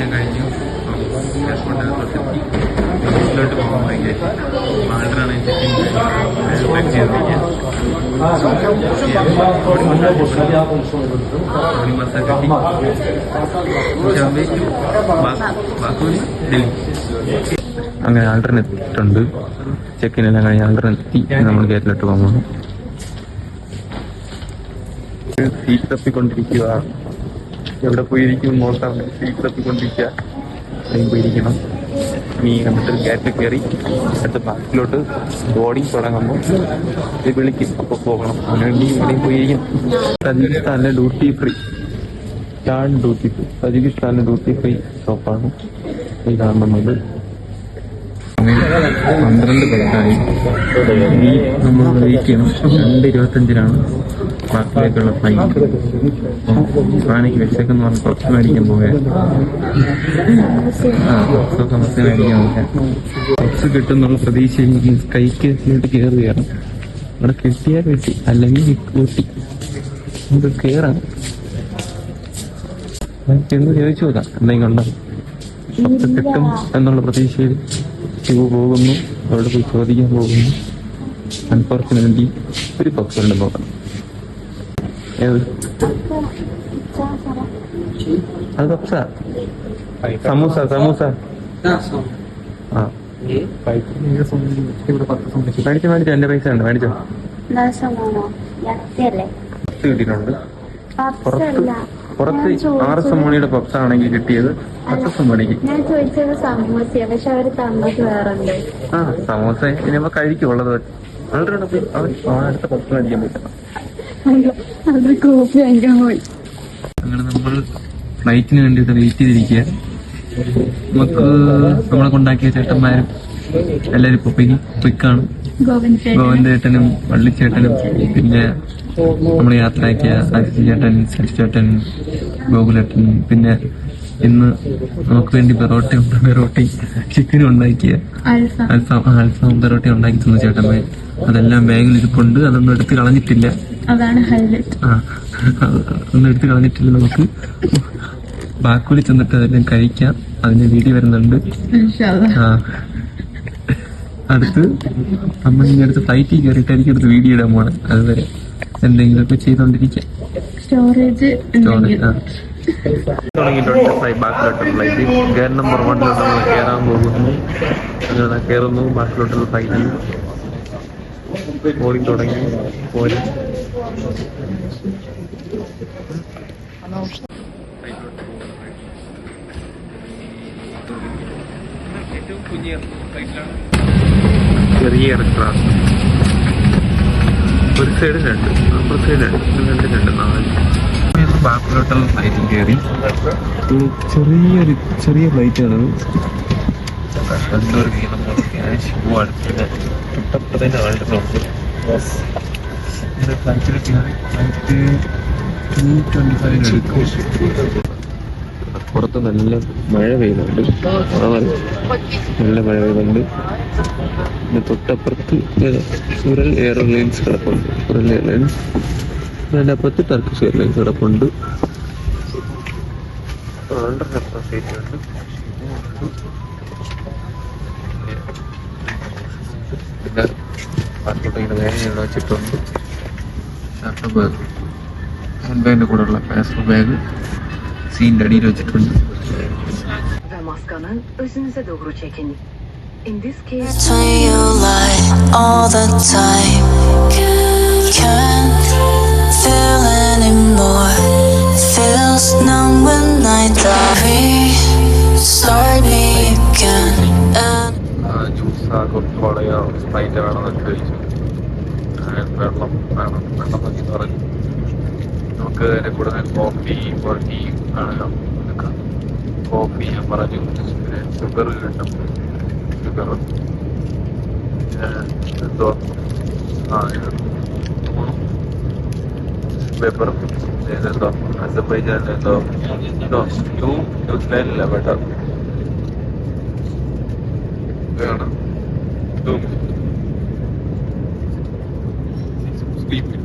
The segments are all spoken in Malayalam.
ചെക്കിനെ കഴിഞ്ഞു. വീട്ടിലോട്ട് പോകുമ്പോഴേക്ക് ആൾക്കാണ് ചെക്കിൻ ചെക്ക് ചെയ്തിരിക്കുക ബോഡി മസാജ് കെട്ടി ശാമ്പേക്ക് ബാക്കൂരി ഡൽഹി അങ്ങനെ ആൾട്ടറിന് എത്തിയിട്ടുണ്ട്. ചെക്കിനെല്ലാം കഴിഞ്ഞ് ആൾട്ടറിന് എത്തി. നമ്മൾ ഗേറ്റിലോട്ട് പോകുന്നു സീറ്റ് തപ്പിക്കൊണ്ടിരിക്കുക എവിടെ പോയിരിക്കും നോക്കാം സീറ്റ് തപ്പിക്കൊണ്ടിരിക്കുക അതിന് പോയിരിക്കണം നീ കണ്ടിട്ട് ഗേറ്റ് കയറി അടുത്ത ബാക്കിലോട്ട് ബോർഡിങ് തുടങ്ങുമ്പോൾ ഇത് വിളിക്കും. അപ്പോൾ പോകണം. നീ ഇവിടെയും പോയിരിക്കും. തജിക്കിസ്ഥാനിലെ ഡ്യൂട്ടി ഫ്രീ ഡ്യൂട്ടി ഫ്രീ തജിക്കിസ്ഥാനിലെ ഡ്യൂട്ടി ഫ്രീ ഷോപ്പാണ് ഈ കാണുന്നത് പന്ത്രണ്ട് പേർക്കായി ഇനി നമ്മൾ വെയിറ്റ് രണ്ട് ഇരുപത്തഞ്ചിനാണ് ബാക്കിലേക്കുള്ള ഫൈൻ ആനയ്ക്ക് വെച്ചേക്കെന്ന് പറഞ്ഞ് കുറച്ച് മേടിക്കാൻ പോയാൽ ആ കുറച്ചൊക്കെ മസ്തി മേടിക്കാൻ പോയാൽ പപ്സ് കിട്ടുന്നുള്ള എനിക്ക് കൈക്ക് ഇങ്ങോട്ട് കയറുകയാണ് അവിടെ കിട്ടിയാൽ കിട്ടി അല്ലെങ്കിൽ കൂട്ടി. നമുക്ക് കയറാം ചെന്ന് ചോദിച്ചു നോക്കാം എന്തെങ്കിലും ഉണ്ടോ? കിട്ടും എന്നുള്ള പ്രതീക്ഷയിൽ. ശിവ പോകുന്നു അവിടെ പോയി ചോദിക്കാൻ പോകുന്നു. അൺഫോർച്ചുനേറ്റ്ലി ഒരു പപ്സ് ഉണ്ട് നോക്കാം ഏത് അത് പപ്സ സമൂസ സമൂസ. ആ. മേടിച്ചോ മേടിച്ചോ എന്റെ പൈസ ഉണ്ട് മേടിച്ചോ. കിട്ടിയിട്ടുണ്ട്. പുറത്ത് പുറത്ത് ആർ എസ് എം മണിയുടെ പപ്സ് ആണെങ്കിൽ കിട്ടിയത് പത്ത് എസ് എം മണിക്ക് ഞാൻ ചോദിച്ചത് സമൂസ പക്ഷെ അവർ തന്നത് ആ സമോസ കഴിക്കുള്ളത് അവൻ അടുത്ത മേടിക്കാൻ പറ്റണം അങ്ങനെ നമ്മൾ ഫ്ലൈറ്റിന് വേണ്ടിയിട്ട് വെയിറ്റ് ചെയ്തിരിക്കുക നമുക്ക് നമ്മളെ കൊണ്ടാക്കിയ ചേട്ടന്മാരും എല്ലാരും ഇപ്പൊ പിന്നെ ക്വിക്കാണ് ഗോവിന്ദ് ചേട്ടനും വള്ളിച്ചേട്ടനും പിന്നെ നമ്മൾ യാത്രയാക്കിയ അജിത് ചേട്ടൻ സജി ചേട്ടൻ ഗോകുലേട്ടൻ പിന്നെ ഇന്ന് നമുക്ക് വേണ്ടി പെറോട്ട പെറോട്ടി ചിക്കൻ ഉണ്ടാക്കിയ അൽഫ. അൽഫാം പെറോട്ടി ഉണ്ടാക്കി തന്നു ചേട്ടന്മാർ അതെല്ലാം ബാഗിൽ ഇരിപ്പുണ്ട് അതൊന്നും എടുത്ത് കളഞ്ഞിട്ടില്ല. ഒന്നും എടുത്ത് കളഞ്ഞിട്ടില്ല നമുക്ക്. ബാക്കുലി ചെന്നിട്ട് അതെല്ലാം കഴിക്കാം. അതിന്റെ വീഡിയോ വരുന്നുണ്ട്. ആ. അടുത്ത് അമ്മ ഇനി അടുത്ത് ഫ്ലൈറ്റിൽ കയറിയിട്ടായിരിക്കും അടുത്ത് വീഡിയോ ഇടാൻ പോണേ അതുവരെ. എന്തെങ്കിലുമൊക്കെ ചെയ്തോണ്ടിരിക്കാം. സ്റ്റോറേജ് സ്റ്റോറേജ് ആ. തുടങ്ങിയിട്ടുണ്ട് ഫ്ലൈ ബാക്കിലോട്ട് ഫ്ലൈറ്റ് ഗേർ നമ്പർ വണ്ണിലോട്ട് നമ്മൾ കയറാൻ പോകുന്നു. അങ്ങനെ കയറുന്നു ബാക്കിലോട്ടുള്ള ഓടി തുടങ്ങി. ചെറിയ എയർക്രാഫ്റ്റ് ഒരു സൈഡ് രണ്ട് അപ്പുറ സൈഡ് രണ്ട് രണ്ട് നാല്. ബാക്കിലോട്ടുള്ള ഫ്ലൈറ്റിൽ കയറി ചെറിയൊരു ചെറിയ ഫ്ലൈറ്റ് ആണ്. കണ്ണൂർ വീണം ക്യാഷ് അടുത്തില്ല തൊട്ടപ്പുറത്തെ ആളുടെ ഫ്ലൈറ്റിൽ കയറി ഫ്ലൈറ്റ് ടു ട്വന്റി ഫൈവ് എടുക്കും പുറത്ത് നല്ല മഴ പെയ്യുന്നുണ്ട്. നല്ല മഴ പെയ്യുന്നുണ്ട്. പിന്നെ തൊട്ടപ്പുറത്ത്? സുരൽ എയർലൈൻസ് കിടപ്പുണ്ട്. സുരൽ എയർലൈൻസ്. അതിന്റെ അപ്പുറത്ത് ടർക്കിഷ് എയർലൈൻസ് കിടപ്പുണ്ട്. പിന്നെ വേഗം വെച്ചിട്ടുണ്ട്. ഷർട്ട് ബാഗ് ഹാൻഡ് ബാഗിന്റെ കൂടെയുള്ള പാസ്പോർട്ട് ബാഗ് സീന്റെ അടിയിൽ വെച്ചിട്ടുണ്ട് ve maskanı özünüze doğru çekin. In this case, Between you lie all the time. Can't feel anymore. Feels numb when I die. Start me again. Juice കൊക്കോളയോ Sprite വേണമെന്നൊക്കെ ചോദിച്ചു വെള്ളം വേണം വെള്ളം നോക്കി പറഞ്ഞു നമുക്ക് അതിന്റെ കൂടെ കോഫി ഇപ്പോൾ ടീ ആണല്ലോ എടുക്കാം കോഫി ഞാൻ പറഞ്ഞു പിന്നെ ഷുഗർ കിട്ടും ഷുഗർ എന്തോ? ആ പേപ്പർ എന്തോ? അസർബൈജാൻ എന്തോ? ന്യൂ ന്യൂസിലാൻഡില്ല ബെറ്റർ വേണം ഇതും സ്ലീപ്പ്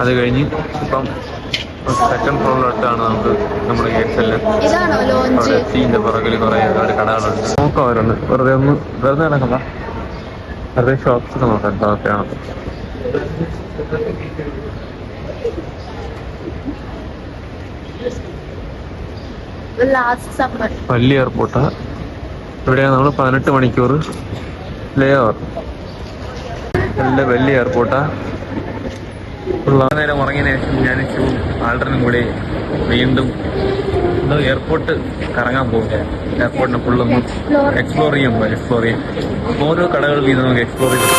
അത് കഴിഞ്ഞ് ഇപ്പം സെക്കൻഡ് ഫ്ലോറിലോട്ടാണ് നമുക്ക് നമ്മുടെ ഗേറ്റ്സെല്ലാം ഇതാണോ അവിടെ എത്തിന്റെ പുറകിൽ കുറേ ഒരുപാട് കടകളുണ്ട്. നോക്കാം അവരുണ്ട് വെറുതെ ഒന്ന് വെറുതെ നടക്കണ്ട. വെറുതെ ഷോപ്സ് ഒക്കെ നോക്കാം. എന്തൊക്കെയാണ് വലിയ എയർപോർട്ടാ ഇവിടെയാണ് നമ്മൾ പതിനെട്ട് മണിക്കൂർ ലേ ഓവർ നല്ല വലിയ എയർപോർട്ടാ നേരം ഉറങ്ങിയ ശേഷം ഞാൻ ശിവും ആൾട്ടറിനും കൂടി വീണ്ടും എയർപോർട്ട് കറങ്ങാൻ പോവുകയാണ് എയർപോർട്ടിനെ ഫുള്ളൊന്ന് എക്സ്പ്ലോർ ചെയ്യാൻ പോകാം എക്സ്പ്ലോർ ചെയ്യാം. ഓരോ കടകൾ വീതം നമുക്ക് എക്സ്പ്ലോർ ചെയ്ത്.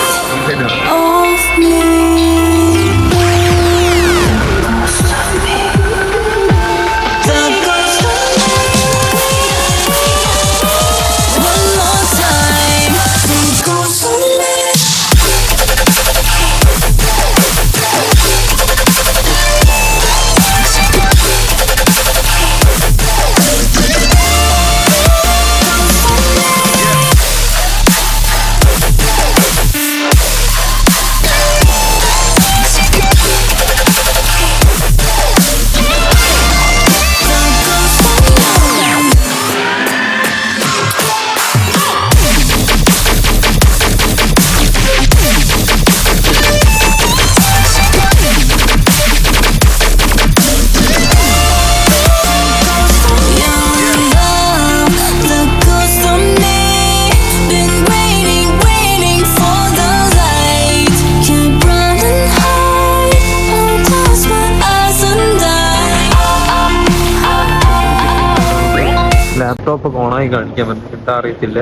ഒക്കെ ഓണായി കാണിക്കാൻ പറ്റും എന്താ അറിയത്തില്ല.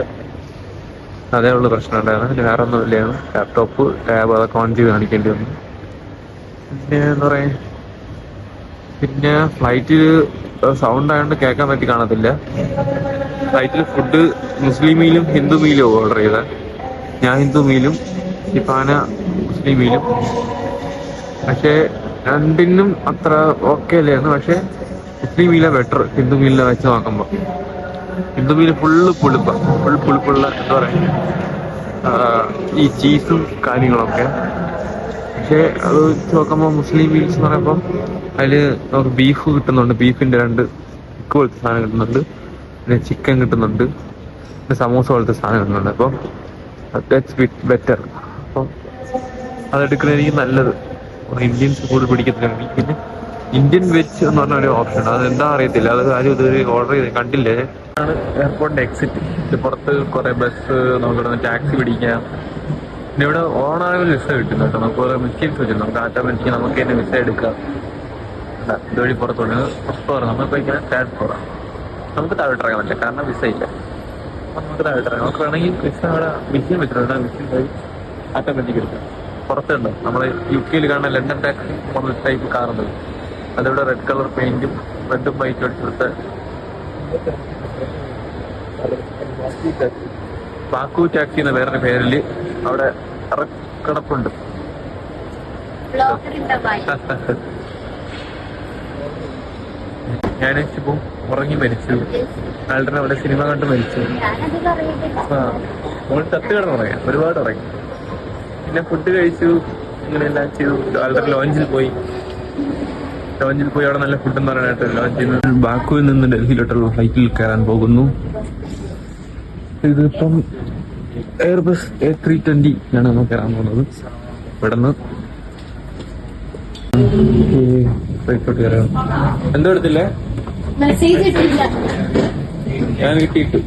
അതേ ഉള്ളു പ്രശ്നം ഉണ്ടായിരുന്നു പിന്നെ വേറെ ഒന്നും ഇല്ലായിരുന്നു ലാപ്ടോപ്പ് ടാബ് അതൊക്കെ ഓൺ ചെയ്ത് കാണിക്കേണ്ടി വന്നു. പിന്നെ എന്താ പറയാ? പിന്നെ ഫ്ലൈറ്റിൽ സൗണ്ട് ആയതുകൊണ്ട് കേൾക്കാൻ പറ്റി കാണത്തില്ല. ഫ്ലൈറ്റിൽ ഫുഡ് മുസ്ലിം മീലും ഹിന്ദു മീലും ഓർഡർ ചെയ്ത. ഞാൻ ഹിന്ദു മീലും ഇപ്പാന മുസ്ലിം മീലും പക്ഷേ രണ്ടിനും അത്ര ഓക്കെ അല്ലായിരുന്നു പക്ഷേ മുസ്ലിം മീലാണ് ബെറ്റർ ഹിന്ദു മീലിനെ വെച്ച് നോക്കുമ്പോൾ ഹിന്ദു മീൻ ഫുള്ള് പുളിപ്പ ഫുൾ പുളിപ്പുള്ള എന്താ പറയുക ഈ ചീസും കാര്യങ്ങളൊക്കെ. പക്ഷേ അത് നോക്കുമ്പോൾ മുസ്ലിം മീൽസ് എന്ന് പറയുമ്പോൾ അതിൽ നമുക്ക് ബീഫ് കിട്ടുന്നുണ്ട്. ബീഫിന്റെ രണ്ട് ചിക്ക് പോലത്തെ സാധനം കിട്ടുന്നുണ്ട്. പിന്നെ ചിക്കൻ കിട്ടുന്നുണ്ട്. പിന്നെ സമൂസ പോലത്തെ സാധനം കിട്ടുന്നുണ്ട്. അപ്പം ദാറ്റ്സ് ബിറ്റ് ബെറ്റർ അപ്പം അതെടുക്കുന്നതായിരിക്കും നല്ലത്. ഇന്ത്യൻസ് കൂടുതൽ പിടിക്കത്തില്ല പിന്നെ ഇന്ത്യൻ വെജ് എന്ന് പറഞ്ഞ ഒരു ഓപ്ഷൻ അത് എന്താ അറിയത്തില്ല. അത് ആരും ഇതുവരെ ഓർഡർ ചെയ്ത് കണ്ടില്ലേ? ആണ് എയർപോർട്ടിന്റെ എക്സിറ്റ് പുറത്ത് കുറെ ബസ് നമുക്ക് ഇവിടെ ടാക്സി പിടിക്കാം. പിന്നെ ഇവിടെ ഓണാകെ വിസ കിട്ടുന്നു കേട്ടോ നമുക്ക് ഓരോ മിസ്റ്റേക്സ് വെച്ചിട്ടുണ്ട് നമുക്ക് ആറ്റോമാറ്റിക് നമുക്ക് തന്നെ വിസ എടുക്കാം. ഇതുവഴി പുറത്തോട്ട്. ഫസ്റ്റ് ഫ്ലോർ നമ്മളിപ്പോ ഇങ്ങനെ തേർഡ് ഫ്ലോറാണ് നമുക്ക് താഴോട്ട് ഇറങ്ങാൻ പറ്റില്ല. കാരണം വിസ ഇല്ല. നമുക്ക് താഴോട്ട് ഇറങ്ങാം. നമുക്ക് വേണമെങ്കിൽ വിസ അവിടെ മെഷീൻ വെച്ചിട്ടുണ്ട് മെഷീൻ പോയി ആറ്റോമാറ്റിക് എടുക്കാം. പുറത്തുണ്ട് നമ്മൾ യു കെയിൽ കാണുന്ന ലണ്ടൻ ടാക്സി മോഡൽ ടൈപ്പ് കാറുണ്ട് അതിവിടെ റെഡ് കളർ പെയിന്റും റെഡും വൈറ്റും അടിച്ചെടുത്ത് ബാക്കു ടാക്സി എന്ന വേറൊരു പേരിൽ അവിടെ കിടപ്പുണ്ട്. ഞാൻ ഇപ്പം ഉറങ്ങി മരിച്ചു. ആളുടെ അവിടെ സിനിമ കണ്ട് മരിച്ചു. ആ നമ്മൾ ചത്ത് കിടന്ന് പറയാം ഒരുപാട് ഉറങ്ങി. പിന്നെ ഫുഡ് കഴിച്ചു. ഇങ്ങനെ എല്ലാം ചെയ്തു. ആൾഡർ ലോഞ്ചിൽ പോയി. ലോഞ്ചിൽ പോയി അവിടെ നല്ല ഫുഡ് എന്ന് പറയാനായിട്ട് ലോഞ്ചിൽ നിന്ന് ബാക്കുവിൽ നിന്ന് ഡൽഹിയിലോട്ടുള്ള ഫ്ലൈറ്റിൽ കയറാൻ പോകുന്നു. ഇതിപ്പം എയർബസ് എ ത്രീ ട്വന്റി ആണ് നമുക്ക് കയറാൻ പോകുന്നത്. ഇവിടുന്ന് കയറാം. എന്തോ എടുത്തില്ലേ? ഞാൻ കിട്ടിയിട്ടു.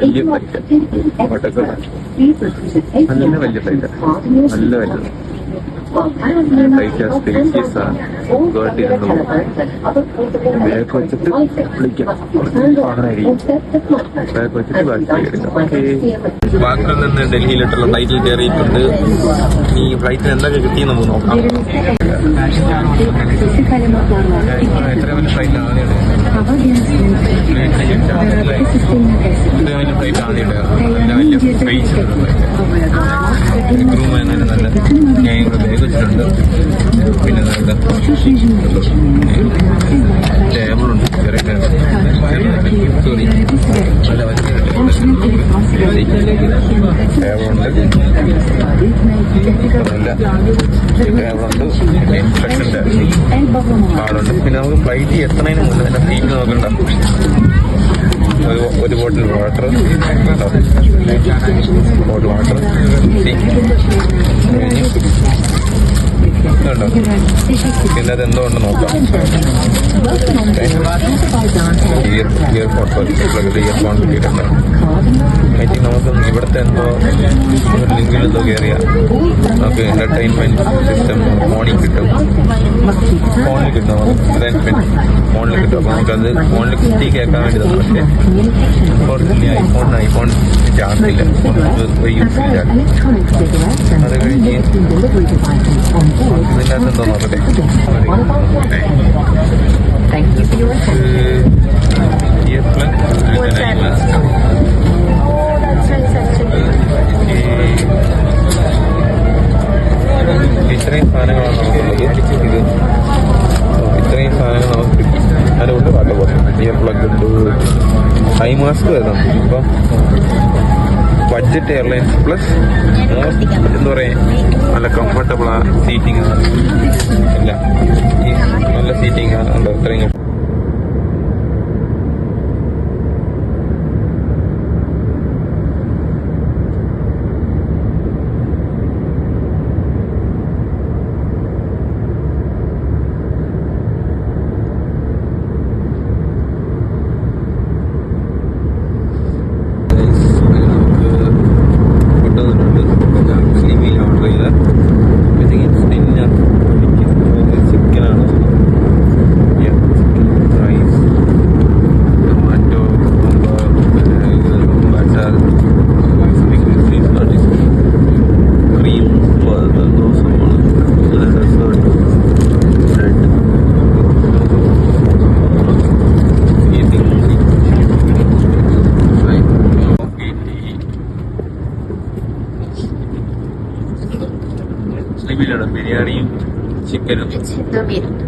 വലിയ ഫ്ലൈറ്റ് നല്ല വലിയ ഫ്ലൈറ്റ് നല്ല വലിയ ഫ്ലൈറ്റ് സ്പേഷ്യസ് ആണ് ഗേർട്ട് ബാക്ക് വെച്ചിട്ട് വിളിക്കാം ബാക്ക് വെച്ചിട്ട് ബാക്കിൽ നിന്ന് ഡൽഹിയിലോട്ടുള്ള ഫ്ലൈറ്റിൽ കയറിയിട്ടുണ്ട്. ഈ ഫ്ലൈറ്റിന് എന്തൊക്കെ കിട്ടിയെന്ന് നമുക്ക് നോക്കാം. എത്ര വലിയ ഫ്ലൈറ്റ് ഇത്ര വലിയ ഫ്ലൈറ്റ് ആദ്യം നല്ല വലിയ സ്പേസ് റൂം നല്ല നല്ല ഞാൻ ഇവിടെ ബാഗ് വെച്ചിട്ടുണ്ട് പിന്നെ നല്ല നമുക്ക് ഫ്ലൈറ്റ് എത്തണതിന് മുന്നേ തന്നെ സീറ്റ് നോക്കണ്ട ഒരു bottle water bottle water tea കഴിഞ്ഞ് ഇതുണ്ടോ പിന്നെ അത് എന്തോ ഉണ്ട് നോക്കാം ear ear photo earphone കിട്ടിയിട്ടുണ്ട്. ഐ തിങ്ക് നമുക്ക് ഇവിടുത്തെ എന്തോ ഒരു ലിങ്കിൽ എന്തോ കയറിയാൽ നമുക്ക് എന്റർടൈൻമെന്റ് സിസ്റ്റം ഫോണിൽ കിട്ടും. ഫോണിൽ കിട്ടും. നമുക്ക് ഫോണിൽ കിട്ടും. അപ്പോൾ നമുക്കത് ഫോണിൽ കുത്തി കേൾക്കാൻ വേണ്ടി തന്നെ. പക്ഷേ ഫോണിൽ ഐഫോൺ ഐഫോൺ ചാർജ് ഇല്ല. അപ്പോൾ നമുക്ക് യൂസ് ഇല്ല അത് കഴിഞ്ഞ് ഇതിന്റെ അകത്ത് എന്തോ നോക്കട്ടെ ഇയർ പ്ലഗ്. ഇത്രയും സാധനങ്ങളാണ് നമുക്കുള്ളത് ഇത് ഇത്രയും സാധനങ്ങൾ നമുക്ക് കിട്ടി അതുകൊണ്ട് പാട്ട് പോകും ഇയർ പ്ലഗ് ഉണ്ട് ഐ മാസ്ക് വരുന്നുണ്ട് ബഡ്ജറ്റ് എയർലൈൻസ് പ്ലസ് എന്താ പറയുക നല്ല കംഫർട്ടബിൾ സീറ്റിംഗ് എല്ലാം. നല്ല സീറ്റിംഗ് ഉണ്ട് ഇത്രയും Chicken. Chicken.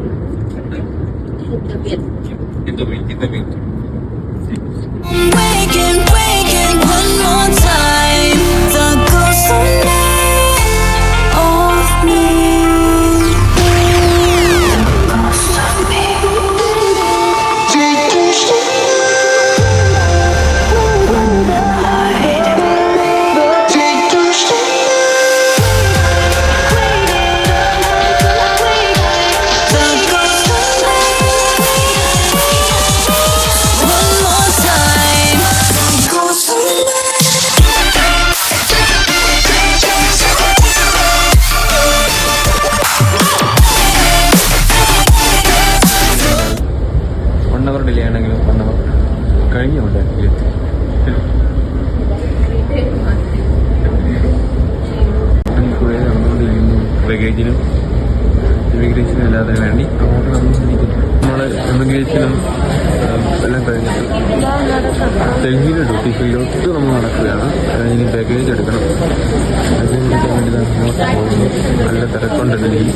വൺ വന്നവർ വൺ അവർ കഴിഞ്ഞുണ്ട് ലഗേജിനും ഇമിഗ്രേഷനും എല്ലാത്തിനും വേണ്ടി അങ്ങോട്ട് നടന്നുകൊണ്ടിരിക്കുന്നു. നമ്മൾ ഇമിഗ്രേഷനും എല്ലാം കഴിഞ്ഞിട്ട് ഡൽഹിയിലെ ഡ്യൂട്ടി നമ്മൾ നടക്കുകയാണ്. ഇനി ബാഗേജ് എടുക്കണം. ബാഗേജ് എടുക്കാൻ വേണ്ടി അങ്ങോട്ട് പോകുന്നു. നല്ല തിരക്കുണ്ട് ഡൽഹി.